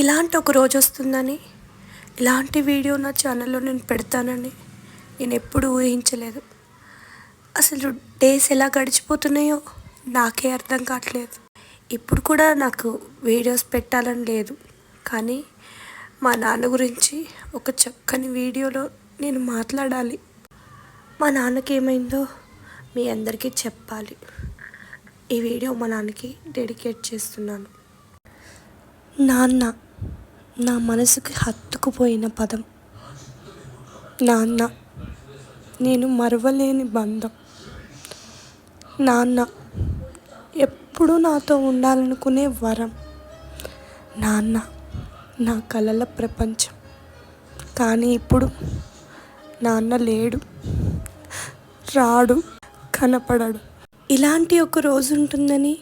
ఇలాంటి ఒక రోజు వస్తుందని ఇలాంటి వీడియో నా ఛానల్లో నేను పెడతానని నేను ఎప్పుడూ ఊహించలేదు. అసలు డేస్ ఎలా గడిచిపోతున్నాయో నాకే అర్థం కావట్లేదు. ఇప్పుడు కూడా నాకు వీడియోస్ పెట్టాలని లేదు. కానీ మా నాన్న గురించి ఒక చక్కని వీడియోలో నేను మాట్లాడాలి. మా నాన్నకి ఏమైందో మీ అందరికీ చెప్పాలి. ఈ వీడియో మా నాన్నకి డెడికేట్ చేస్తున్నాను. నాన్న నా మనసుకి హత్తుకుపోయిన పదం. నాన్న నేను మరవలేని బంధం. నాన్న ఎప్పుడూ నాతో ఉండాలనుకునే వరం. నాన్న నా కలల ప్రపంచం. కానీ ఇప్పుడు నాన్న లేడు రాడు కనపడడు. ఇలాంటి ఒక రోజు ఉంటుందని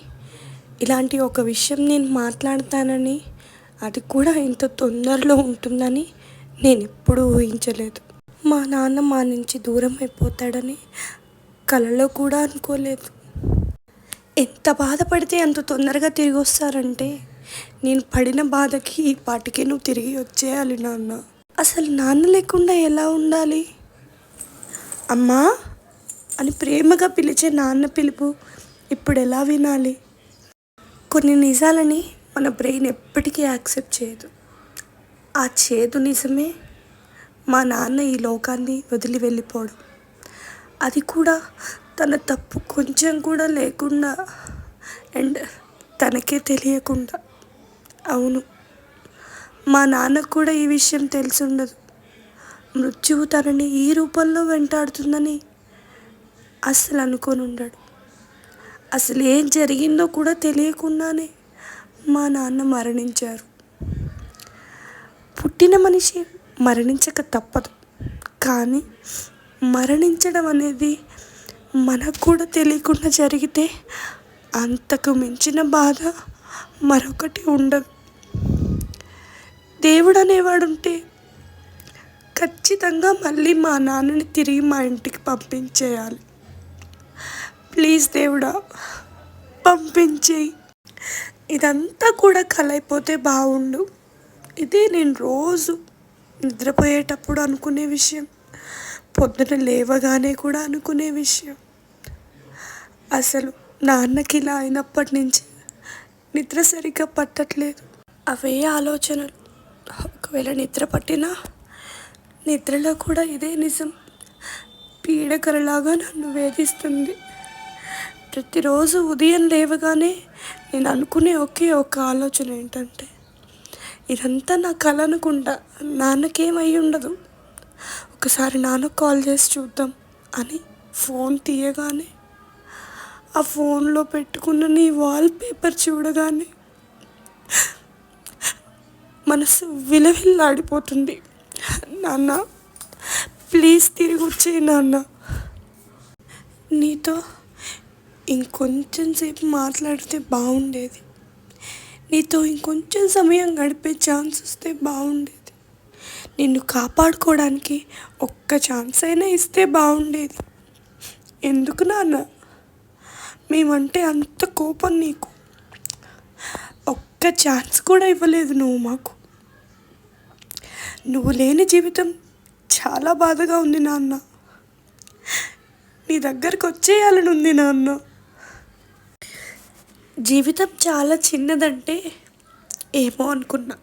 ఇలాంటి ఒక విషయం నేను మాట్లాడతానని అది కూడా ఇంత తొందరలో ఉంటుందని నేను ఎప్పుడూ ఊహించలేదు. మా నాన్న మా నుంచి దూరం అయిపోతాడని కలలో కూడా అనుకోలేదు. ఎంత బాధపడితే అంత తొందరగా తిరిగి వస్తారంటే నేను పడిన బాధకి ఈ పాటికే నువ్వు తిరిగి వచ్చేయాలి నాన్న. అసలు నాన్న లేకుండా ఎలా ఉండాలి? అమ్మా అని ప్రేమగా పిలిచే నాన్న పిలుపు ఇప్పుడు ఎలా వినాలి? కొన్ని నిజాలని మన బ్రెయిన్ ఎప్పటికీ యాక్సెప్ట్ చేయదు. ఆ చేదు నిజమే మా నాన్న ఈ లోకాన్ని వదిలి వెళ్ళిపోవడం. అది కూడా తన తప్పు కొంచెం కూడా లేకుండా అండ్ తనకే తెలియకుండా. అవును మా నాన్నకు కూడా ఈ విషయం తెలిసి ఉండదు మృత్యువు తనని ఈ రూపంలో వెంటాడుతుందని అస్సలు అనుకొని ఉండడు అసలు ఏం జరిగిందో కూడా తెలియకుండానే మా నాన్న మరణించారు. పుట్టిన మనిషి మరణించక తప్పదు. కానీ మరణించడం అనేది మనకు కూడా తెలియకుండా జరిగితే అంతకు మించిన బాధ మరొకటి ఉండదు. దేవుడు అనేవాడు ఉంటే ఖచ్చితంగా మళ్ళీ మా నాన్నని తిరిగి మా ఇంటికి పంపించేయాలి. ప్లీజ్ దేవుడా పంపించేయి ఇదంతా కూడా కలైపోతే బాగుండు ఇదే నేను రోజు నిద్రపోయేటప్పుడు అనుకునే విషయం. పొద్దున లేవగానే కూడా అనుకునే విషయం. అసలు నాన్నకి ఇలా అయినప్పటి నుంచి నిద్ర సరిగ్గా పట్టట్లేదు. అవే ఆలోచనలు. ఒకవేళ నిద్ర పట్టినా నిద్రలో కూడా ఇదే నిజం. పీడకలలాగా నన్ను వేధిస్తుంది. ప్రతిరోజు ఉదయం లేవగానే నేను అనుకునే ఒకే ఒక ఆలోచన ఏంటంటే ఇదంతా నా కళ అనుకుంటా నాన్నకేమై ఉండదు. ఒకసారి నాన్నకు కాల్ చేసి చూద్దాం అని ఫోన్ తీయగానే ఆ ఫోన్లో పెట్టుకున్న నీ వాల్ పేపర్ చూడగానే మనసు విలవిల్లాడిపోతుంది. నాన్న ప్లీజ్ తిరిగి వచ్చేయి నాన్న. నీతో ఇంకొంచెం సేపు మాట్లాడితే బాగుండేది. నీతో ఇంకొంచెం సమయం గడిపే ఛాన్స్ వస్తే బాగుండేది. నిన్ను కాపాడుకోవడానికి ఒక్క ఛాన్స్ అయినా ఇస్తే బాగుండేది. ఎందుకు నాన్న? మేమంటే అంత కోపం నీకు. ఒక్క ఛాన్స్ కూడా ఇవ్వలేదు నువ్వు మాకు. నువ్వు లేని జీవితం చాలా బాధగా ఉంది నాన్న. నీ దగ్గరకు వచ్చేయాలని ఉంది నాన్న. జీవితం చాలా చిన్నదంటే ఏమో అనుకున్నా.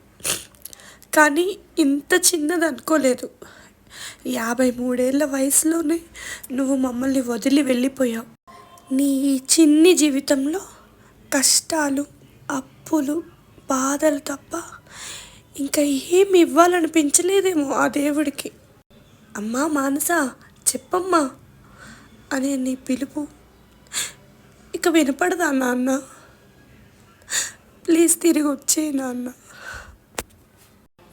కానీ ఇంత చిన్నది అనుకోలేదు యాభై మూడేళ్ళ వయసులోనే నువ్వు మమ్మల్ని వదిలి వెళ్ళిపోయావు. నీ చిన్ని జీవితంలో కష్టాలు అప్పులు బాధలు తప్ప ఇంకా ఏమి ఇవ్వాలనిపించలేదేమో ఆ దేవుడికి. అమ్మా మానస చెప్పమ్మా అనే నీ పిలుపు. ఇక వినపడదా నాన్న? ప్లీజ్ తిరిగి వచ్చే నాన్న.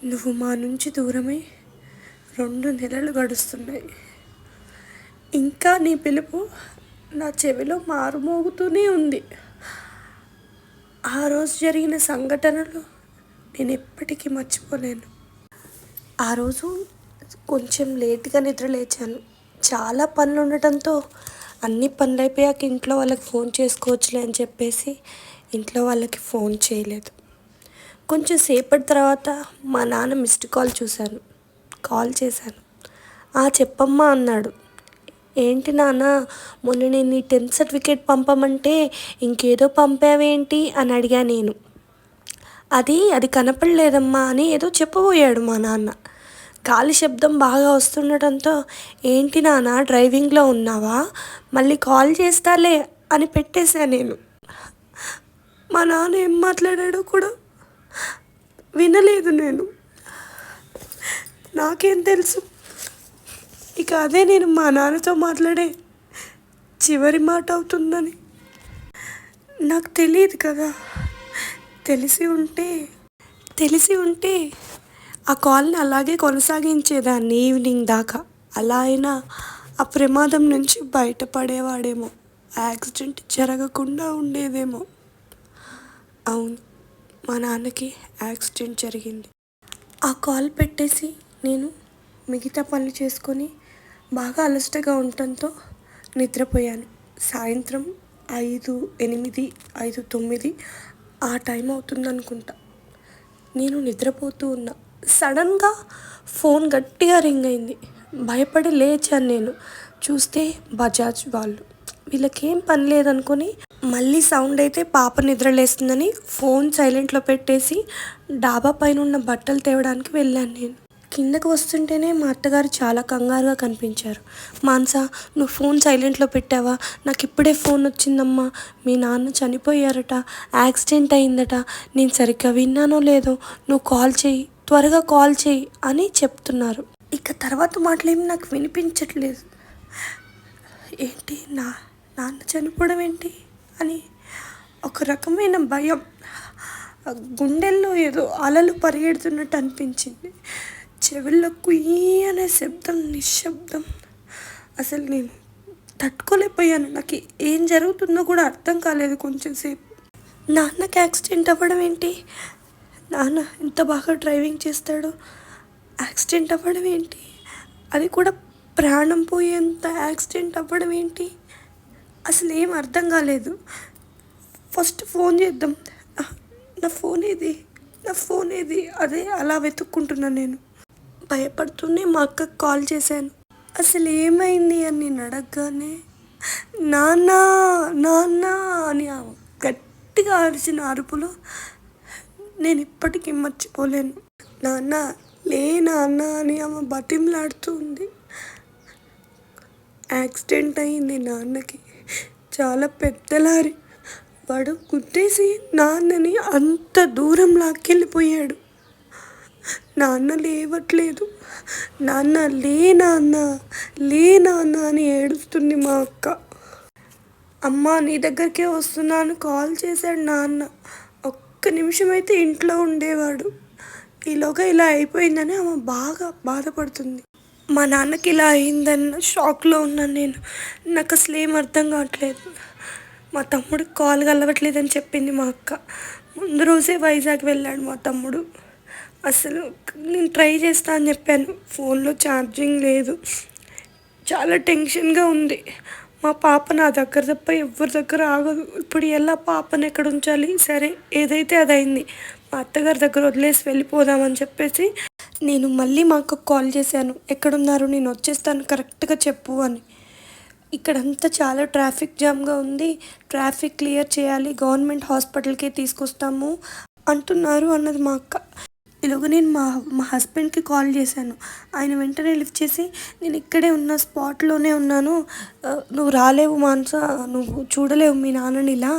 నువ్వు మా నుంచి దూరమై రెండు నెలలు గడుస్తున్నాయి. ఇంకా నీ పిలుపు నా చెవిలో మారుమోగుతూనే ఉంది. ఆ రోజు జరిగిన సంఘటనలు నేను ఎప్పటికీ మర్చిపోలేను. ఆ రోజు కొంచెం లేట్గా నిద్ర లేచాను చాలా పనులు ఉండటంతో అన్ని పనులు అయిపోయాక ఇంట్లో వాళ్ళకి ఫోన్ చేసుకోవచ్చులే అని చెప్పేసి ఇంట్లో వాళ్ళకి ఫోన్ చేయలేదు. కొంచెం సేపటి తర్వాత మా నాన్న మిస్డ్ కాల్ చూశాను కాల్ చేశాను. "ఆ, చెప్పమ్మా అన్నాడు. ఏంటి నాన్న మొన్న నేను నీ టెన్త్ సర్టిఫికేట్ పంపమంటే ఇంకేదో పంపావేంటి? అని అడిగా నేను. అది అది కనపడలేదమ్మా అని ఏదో చెప్పబోయాడు మా నాన్న. గాలి శబ్దం బాగా వస్తుండటంతో ఏంటి నాన్న డ్రైవింగ్లో ఉన్నావా? మళ్ళీ కాల్ చేస్తాలే అని పెట్టేశా నేను. మా నాన్న ఏం మాట్లాడాడో కూడా వినలేదు నేను. నాకేం తెలుసు? ఇక అదే నేను మా నాన్నతో మాట్లాడే చివరి మాట అవుతుందని. నాకు తెలియదు కదా. తెలిసి ఉంటే తెలిసి ఉంటే ఆ కాల్ని అలాగే కొనసాగించేదాన్ని ఈవినింగ్ దాకా. అలా అయినా ఆ ప్రమాదం నుంచి బయటపడేవాడేమో. యాక్సిడెంట్ జరగకుండా ఉండేదేమో. అవును మా నాన్నకి యాక్సిడెంట్ జరిగింది. ఆ కాల్ పెట్టేసి నేను మిగతా పనులు చేసుకొని బాగా అలసటగా ఉండటంతో నిద్రపోయాను. సాయంత్రం ఐదు ఎనిమిది ఐదు తొమ్మిది ఆ టైం అవుతుందనుకుంటా. నేను నిద్రపోతూ ఉన్నా. సడన్గా ఫోన్ గట్టిగా రింగ్ అయింది. భయపడి లేచాను నేను. చూస్తే బజాజ్ వాళ్ళు. వీళ్ళకేం పని లేదనుకొని మళ్ళీ సౌండ్ అయితే పాప నిద్రలేస్తుందని ఫోన్ సైలెంట్లో పెట్టేసి డాబా పైన ఉన్న బట్టలు తేవడానికి వెళ్ళాను నేను. కిందకు వస్తుంటేనే మా అత్తగారు చాలా కంగారుగా కనిపించారు. మాన్సా నువ్వు ఫోన్ సైలెంట్లో పెట్టావా? నాకు ఇప్పుడే ఫోన్ వచ్చిందమ్మా. మీ నాన్న చనిపోయారట యాక్సిడెంట్ అయిందట. నేను సరిగ్గా విన్నానో లేదో నువ్వు కాల్ చేయి. త్వరగా కాల్ చేయి అని చెప్తున్నారు. ఇక తర్వాత మాటలేమి నాకు వినిపించట్లేదు. ఏంటి నా నాన్న చనిపోవడం ఏంటి అని ఒక రకమైన భయం. గుండెల్లో ఏదో అలలు పరిగెడుతున్నట్టు అనిపించింది. చెవుల్లో కుయ్యి అనే శబ్దం నిశ్శబ్దం. అసలు నేను తట్టుకోలేకపోయాను. నాకు ఏం జరుగుతుందో కూడా అర్థం కాలేదు కొంచెం సేపు. నాన్నకి యాక్సిడెంట్ అవ్వడం ఏంటి? నాన్న ఎంత బాగా డ్రైవింగ్ చేస్తాడో. యాక్సిడెంట్ అవ్వడం ఏంటి? అది కూడా ప్రాణం పోయేంత యాక్సిడెంట్ అవ్వడం ఏంటి? అసలు ఏం అర్థం కాలేదు. ఫస్ట్ ఫోన్ చేద్దాం. నా ఫోన్ ఏది? నా ఫోన్ ఏది? అదే అలా వెతుక్కుంటున్నాను నేను. భయపడుతూనే మా అక్కకు కాల్ చేశాను. అసలు ఏమైంది అని నేను అడగగానే నాన్న నాన్న అని గట్టిగా అరిచిన అరుపులో నేను ఇప్పటికీ మర్చిపోలేను. నాన్న లే నాన్న అని ఆమె బతిమలాడుతూ ఉంది యాక్సిడెంట్ అయింది నాన్నకి. చాలా పెద్ద లారీ. వాడు గుద్దేసి నాన్నని అంత దూరం లాక్కెళ్ళిపోయాడు. నాన్న లేవట్లేదు. నాన్న లే నాన్న లే నాన్న అని ఏడుస్తుంది మా అక్క. అమ్మ నీ దగ్గరికే వస్తున్నాను. కాల్ చేశాడు నాన్న. ఒక్క నిమిషం అయితే ఇంట్లో ఉండేవాడు. ఈలోగా ఇలా అయిపోయిందని ఆమె బాగా బాధపడుతుంది. మా నాన్నకి ఇలా అయిందన్న షాక్లో ఉన్నాను నేను. నాకు అసలు ఏం అర్థం కావట్లేదు. మా తమ్ముడికి కాల్ కలవట్లేదని చెప్పింది మా అక్క. ముందు రోజే వైజాగ్ వెళ్ళాడు మా తమ్ముడు. అసలు నేను ట్రై చేస్తా అని చెప్పాను. ఫోన్లో ఛార్జింగ్ లేదు. చాలా టెన్షన్గా ఉంది. మా పాప నా దగ్గర తప్ప ఎవరి దగ్గర ఆగదు. ఇప్పుడు ఎలా పాపను ఎక్కడ ఉంచాలి? సరే ఏదైతే అదైంది మా అత్తగారి దగ్గర వదిలేసి వెళ్ళిపోదామని చెప్పేసి నేను మళ్ళీ మా అక్కకు కాల్ చేశాను. ఎక్కడున్నారు? నేను వచ్చేస్తాను. కరెక్ట్గా చెప్పు అని. ఇక్కడంతా చాలా ట్రాఫిక్ జామ్గా ఉంది. ట్రాఫిక్ క్లియర్ చేయాలి. గవర్నమెంట్ హాస్పిటల్కే తీసుకొస్తాము అంటున్నారు అన్నది మా అక్క. ఇలాగ నేను మా మా హస్బెండ్కి కాల్ చేశాను. ఆయన వెంటనే లిఫ్ట్ చేసి నేను ఇక్కడే ఉన్న స్పాట్లోనే ఉన్నాను. నువ్వు రాలేవు మాన్స నువ్వు చూడలేవు మీ నాన్నని ఇలా.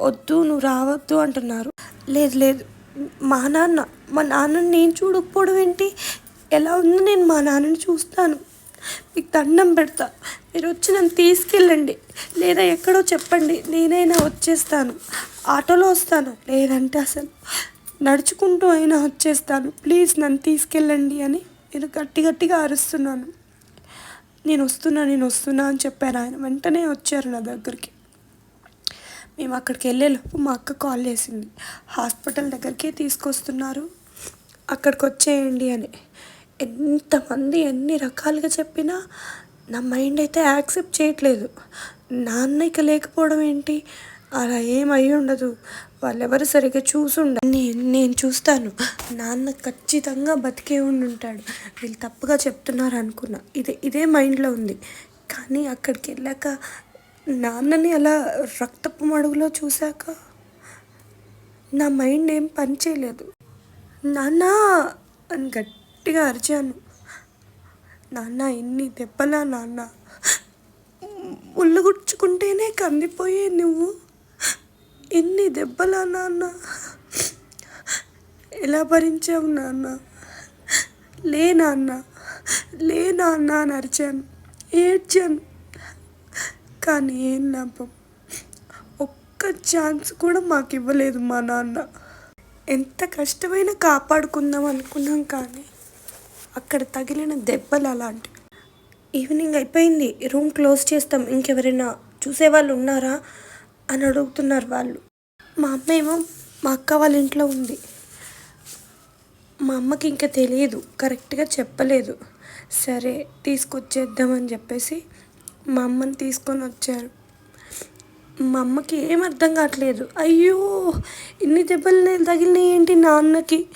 వద్దు నువ్వు రావద్దు అంటున్నారు. లేదు లేదు. మా నాన్న మా నాన్నని నేను చూడకపోవడం ఏంటి? ఎలా ఉందో నేను మా నాన్నని చూస్తాను. మీకు దండం పెడతా. మీరు వచ్చి నన్ను తీసుకెళ్ళండి. లేదా ఎక్కడో చెప్పండి. నేనైనా వచ్చేస్తాను. ఆటోలో వస్తాను. లేదంటే అసలు నడుచుకుంటూ అయినా వచ్చేస్తాను. ప్లీజ్ నన్ను తీసుకెళ్ళండి అని నేను గట్టి గట్టిగా అరుస్తున్నాను. నేను వస్తున్నా నేను వస్తున్నా అని చెప్పారు ఆయన. వెంటనే వచ్చారు నా దగ్గరికి. మేము అక్కడికి వెళ్ళేలోపు మా అక్క కాల్ చేసింది. హాస్పిటల్ దగ్గరికే తీసుకొస్తున్నారు. అక్కడికి వచ్చేయండి అని. ఎంతమంది ఎన్ని రకాలుగా చెప్పినా నా మైండ్ అయితే యాక్సెప్ట్ చేయట్లేదు. నాన్న ఇక లేకపోవడం ఏంటి? అలా ఏం అయి ఉండదు వాళ్ళెవరు సరిగ్గా చూసుండ నేను నేను చూస్తాను. నాన్న ఖచ్చితంగా బతికే ఉండుంటాడు. వీళ్ళు తప్పుగా చెప్తున్నారు అనుకున్నా ఇదే ఇదే మైండ్లో ఉంది. కానీ అక్కడికి వెళ్ళాక నాన్నని అలా రక్తపు మడుగులో చూశాక నా మైండ్ ఏం పని చేయలేదు. నాన్న అని గట్టిగా అరిచాను. నాన్న ఎన్ని దెబ్బలా నాన్న? ముళ్ళు గుడ్చుకుంటేనే కందిపోయే నువ్వు? ఎన్ని దెబ్బలా నాన్న? ఎలా భరించావు నాన్న? లే నాన్న లే నాన్న అని అరిచాను. ఏడ్చాను. కానీ ఏం లాభం? ఒక్క ఛాన్స్ కూడా మాకు ఇవ్వలేదు మా నాన్న. ఎంత కష్టమైనా కాపాడుకుందాం అనుకున్నాం కానీ అక్కడ తగిలిన దెబ్బలు అలాంటివి. ఈవినింగ్ అయిపోయింది. రూమ్ క్లోజ్ చేస్తాం. ఇంకెవరైనా చూసేవాళ్ళు ఉన్నారా? అని అడుగుతున్నారు వాళ్ళు. మా అమ్మ ఏమో మా అక్క వాళ్ళ ఇంట్లో ఉంది. మా అమ్మకి ఇంకా తెలియదు. కరెక్ట్గా చెప్పలేదు. సరే తీసుకొచ్చేద్దామని చెప్పేసి మా అమ్మని తీసుకొని వచ్చారు. మా అమ్మకి ఏం అర్థం కావట్లేదు. అయ్యో ఇన్ని దెబ్బలు తగిలినాయి ఏంటి నాన్నకి?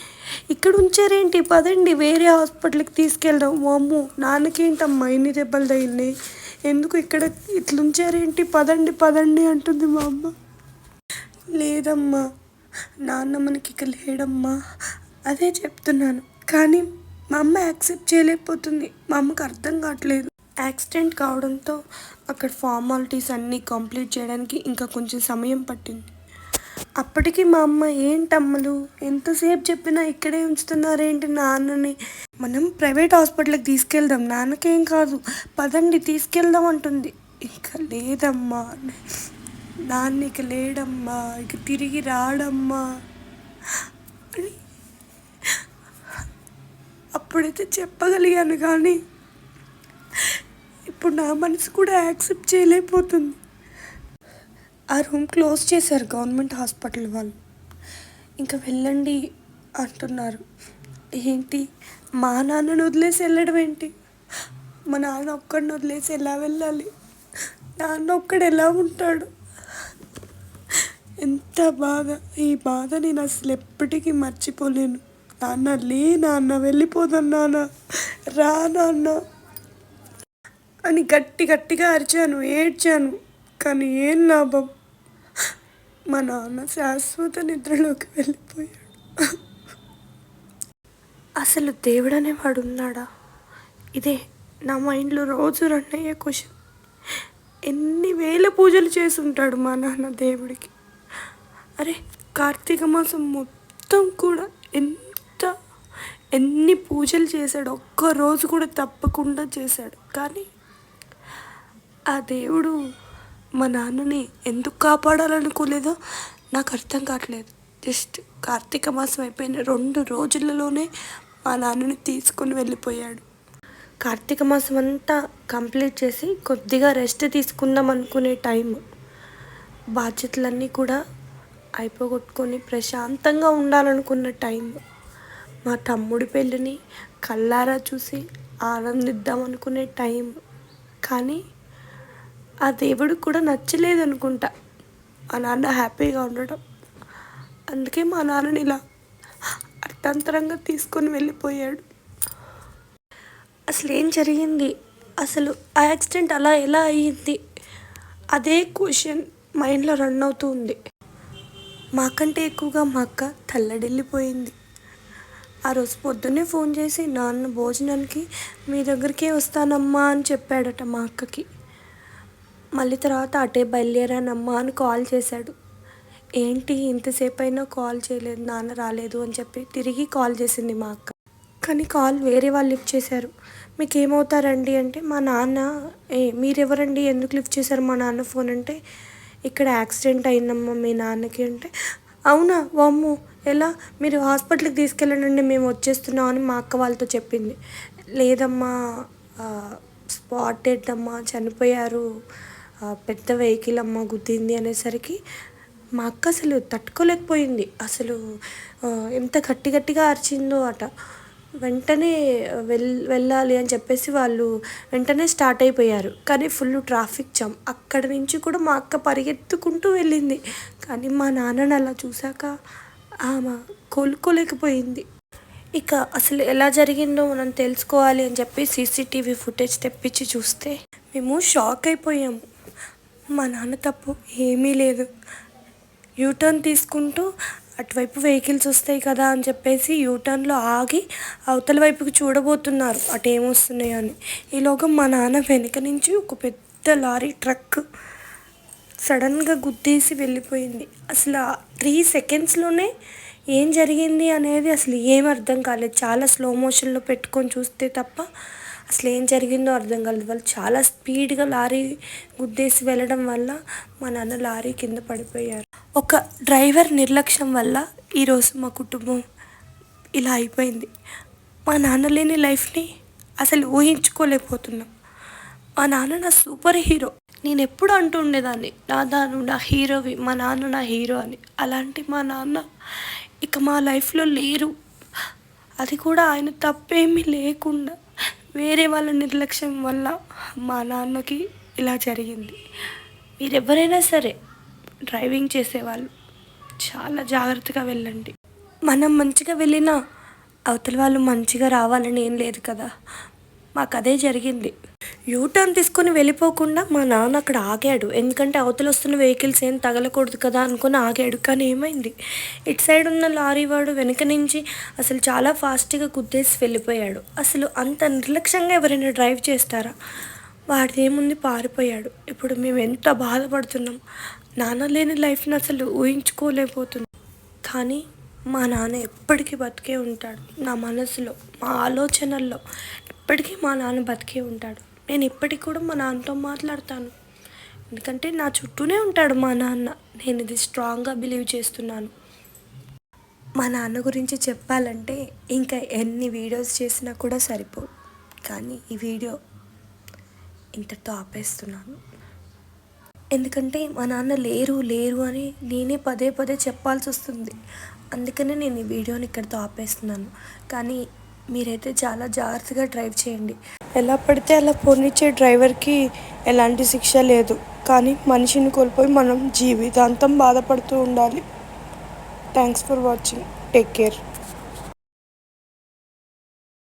ఇక్కడ ఉంచారేంటి? పదండి వేరే హాస్పిటల్కి తీసుకెళ్దాం. వామ్మో నాన్నకేంటమ్మా ఇన్ని దెబ్బలు తగిలినాయి? ఎందుకు ఇక్కడ ఇట్లుంచారేంటి? పదండి పదండి అంటుంది మా అమ్మ. లేదమ్మా నాన్న మనకి ఇక లేడమ్మా. అదే చెప్తున్నాను. కానీ మా అమ్మ యాక్సెప్ట్ చేయలేకపోతుంది. మా అమ్మకి అర్థం కావట్లేదు. యాక్సిడెంట్ కావడంతో అక్కడ ఫార్మాలిటీస్ అన్నీ కంప్లీట్ చేయడానికి ఇంకా కొంచెం సమయం పట్టింది. అప్పటికి మా అమ్మ ఏంటమ్మలు? ఎంతసేపు చెప్పినా ఇక్కడే ఉంచుతున్నారేంటి నాన్నని? మనం ప్రైవేట్ హాస్పిటల్కి తీసుకెళ్దాం. నాన్నకేం కాదు. పదండి తీసుకెళ్దాం అంటుంది. ఇంకా లేదమ్మా. నాన్న ఇక లేడమ్మా. ఇక తిరిగి రాడమ్మా. అని అప్పుడైతే చెప్పగలిగాను కానీ ఇప్పుడు నా మనసు కూడా యాక్సెప్ట్ చేయలేకపోతుంది. ఆ రూమ్ క్లోజ్ చేశారు గవర్నమెంట్ హాస్పిటల్ వాళ్ళు. ఇంకా వెళ్ళండి అంటున్నారు. ఏంటి? మా నాన్నను వదిలేసి వెళ్ళడం ఏంటి? మా నాన్న ఒక్కడిని వదిలేసి ఎలా వెళ్ళాలి? నాన్న ఒక్కడు ఎలా ఉంటాడు? ఎంత బాధ. ఈ బాధ నేను అసలు ఎప్పటికీ మర్చిపోలేను. నాన్న లే నాన్న వెళ్ళిపోదాం నాన్న. రా నాన్న. అని గట్టి గట్టిగా అరిచాను ఏడ్చాను. కానీ ఏం లాభం? మా నాన్న శాశ్వత నిద్రలోకి వెళ్ళిపోయాడు. అసలు దేవుడు అనేవాడు ఉన్నాడా? ఇదే నా మైండ్లో రోజు రన్ అయ్యే క్వశ్చన్ ఎన్ని వేల పూజలు చేసుంటాడు మా నాన్న దేవుడికి. అరే కార్తీక మాసం మొత్తం కూడా ఎంత ఎన్ని పూజలు చేశాడు? ఒక్క రోజు కూడా తప్పకుండా చేశాడు. కానీ ఆ దేవుడు మా నాన్నని ఎందుకు కాపాడాలనుకోలేదో నాకు అర్థం కావట్లేదు. జస్ట్ కార్తీక మాసం అయిపోయిన రెండు రోజులలోనే మా నాన్నని తీసుకొని వెళ్ళిపోయాడు. కార్తీక మాసం అంతా కంప్లీట్ చేసి కొద్దిగా రెస్ట్ తీసుకుందాం అనుకునే టైం బాధ్యతలన్నీ కూడా అయిపోగొట్టుకొని ప్రశాంతంగా ఉండాలనుకున్న టైం మా తమ్ముడి పెళ్ళిని కళ్ళారా చూసి ఆనందిద్దాం అనుకునే టైం కానీ ఆ దేవుడికి కూడా నచ్చలేదు అనుకుంటా మా నాన్న హ్యాపీగా ఉండడం. అందుకే మా నాన్నని ఇలా అర్థంతరంగా తీసుకొని వెళ్ళిపోయాడు. అసలు ఏం జరిగింది? అసలు ఆ యాక్సిడెంట్ అలా ఎలా అయ్యింది? అదే క్వశ్చన్ మైండ్లో రన్ అవుతూ ఉంది మాకంటే ఎక్కువగా మా అక్క తల్లడిల్లిపోయింది. ఆ రోజు పొద్దున్నే ఫోన్ చేసి నాన్న భోజనానికి మీ దగ్గరికే వస్తానమ్మా అని చెప్పాడట మా అక్కకి. మళ్ళీ తర్వాత అటే బయలుదేరానమ్మా అని కాల్ చేశాడు. ఏంటి ఇంతసేపు అయినా కాల్ చేయలేదు నాన్న రాలేదు అని చెప్పి తిరిగి కాల్ చేసింది మా అక్క. కానీ కాల్ వేరే వాళ్ళు లిఫ్ట్ చేశారు. మీకు ఏమవుతారండి అంటే మా నాన్న ఏ మీరెవరండి? ఎందుకు లిఫ్ట్ చేశారు? మా నాన్న ఫోన్ అంటే ఇక్కడ యాక్సిడెంట్ అయిందమ్మా మీ నాన్నకి అంటే అవునా? వామ్ము ఎలా? మీరు హాస్పిటల్కి తీసుకెళ్ళండి మేము వచ్చేస్తున్నాం అని మా అక్క వాళ్ళతో చెప్పింది. లేదమ్మా స్పాట్ డెడ్ అమ్మా చనిపోయారు. పెద్ద వెహికల్ అమ్మ గుద్దింది అనేసరికి మా అక్క అసలు తట్టుకోలేకపోయింది. అసలు ఎంత గట్టి గట్టిగా అరిచిందో అట. వెంటనే వెల్ వెళ్ళాలి అని చెప్పేసి వాళ్ళు వెంటనే స్టార్ట్ అయిపోయారు. కానీ ఫుల్ ట్రాఫిక్ జామ్. అక్కడి నుంచి కూడా మా అక్క పరిగెత్తుకుంటూ వెళ్ళింది. కానీ మా నాన్నని అలా చూశాక ఆమె కోలుకోలేకపోయింది. ఇక అసలు ఎలా జరిగిందో మనం తెలుసుకోవాలి అని చెప్పి సీసీటీవీ ఫుటేజ్ తెప్పించి చూస్తే మేము షాక్ అయిపోయాము. మా నాన్న తప్పు ఏమీ లేదు. యూటర్న్ తీసుకుంటూ అటువైపు వెహికల్స్ వస్తాయి కదా అని చెప్పేసి యూటర్న్లో ఆగి అవతల వైపుకి చూడబోతున్నారు. అటు ఏమొస్తున్నాయో అని. ఈలోగా మా నాన్న వెనుక నుంచి ఒక పెద్ద లారీ ట్రక్ సడన్గా గుద్దేసి వెళ్ళిపోయింది. అసలు ఆ త్రీ సెకండ్స్లోనే ఏం జరిగింది అనేది అసలు ఏం అర్థం కాలేదు. చాలా స్లో మోషన్లో పెట్టుకొని చూస్తే తప్ప అసలు ఏం జరిగిందో అర్థం కాలేదు. వాళ్ళు చాలా స్పీడ్గా లారీ గుద్దేసి వెళ్ళడం వల్ల మా నాన్న లారీ కింద పడిపోయారు. ఒక డ్రైవర్ నిర్లక్ష్యం వల్ల ఈరోజు మా కుటుంబం ఇలా అయిపోయింది. మా నాన్న లేని లైఫ్ని అసలు ఊహించుకోలేకపోతున్నాం. మా నాన్న నా సూపర్ హీరో. నేను ఎప్పుడు అంటూ ఉండేదాన్ని నాన్న నా హీరోవి మా నాన్న నా హీరో అని. అలాంటి మా నాన్న ఇక మా లైఫ్లో లేరు. అది కూడా ఆయన తప్పేమీ లేకుండా వేరే వాళ్ళ నిర్లక్ష్యం వల్ల మా నాన్నకి ఇలా జరిగింది. మీరు ఎవరైనా సరే డ్రైవింగ్ చేసేవాళ్ళు. చాలా జాగ్రత్తగా వెళ్ళండి. మనం మంచిగా వెళ్ళినా అవతల వాళ్ళు మంచిగా రావాలని ఏం లేదు కదా. మాకు అదే జరిగింది. యూటర్న్ తీసుకొని వెళ్ళిపోకుండా మా నాన్న అక్కడ ఆగాడు. ఎందుకంటే అవతల వస్తున్న వెహికల్స్ ఏం తగలకూడదు కదా అనుకుని ఆగాడు. కానీ ఏమైంది? ఇటు సైడ్ ఉన్న లారీ వాడు వెనక నుంచి అసలు చాలా ఫాస్ట్గా గుద్దేసి వెళ్ళిపోయాడు. అసలు అంత నిర్లక్ష్యంగా ఎవరైనా డ్రైవ్ చేస్తారా? వాడిదేముంది పారిపోయాడు. ఇప్పుడు మేము ఎంత బాధపడుతున్నాం. నాన్న లేని లైఫ్ని అసలు ఊహించుకోలేకపోతున్నాం. కానీ మా నాన్న ఎప్పటికీ బతికే ఉంటాడు. నా మనసులో మా ఆలోచనల్లో. ఇప్పటికీ మా నాన్న బతికే ఉంటాడు. నేను ఇప్పటికి కూడా మా నాన్నతో మాట్లాడతాను. ఎందుకంటే నా చుట్టూనే ఉంటాడు మా నాన్న. నేను ఇది స్ట్రాంగ్గా బిలీవ్ చేస్తున్నాను. మా నాన్న గురించి చెప్పాలంటే ఇంకా ఎన్ని వీడియోస్ చేసినా కూడా సరిపో కానీ ఈ వీడియో ఇంతటితో ఆపేస్తున్నాను. ఎందుకంటే మా నాన్న లేరు లేరు అని నేనే పదే పదే చెప్పాల్సి వస్తుంది. అందుకనే నేను ఈ వీడియోని ఇక్కడితో ఆపేస్తున్నాను. కానీ మీరైతే చాలా జాగ్రత్తగా డ్రైవ్ చేయండి. ఎలా పడితే అలా పోనిచ్చే డ్రైవర్కి ఎలాంటి శిక్ష లేదు. కానీ మనిషిని కోల్పోయి మనం జీవితాంతం బాధపడుతూ ఉండాలి. Thanks for watching. Take care.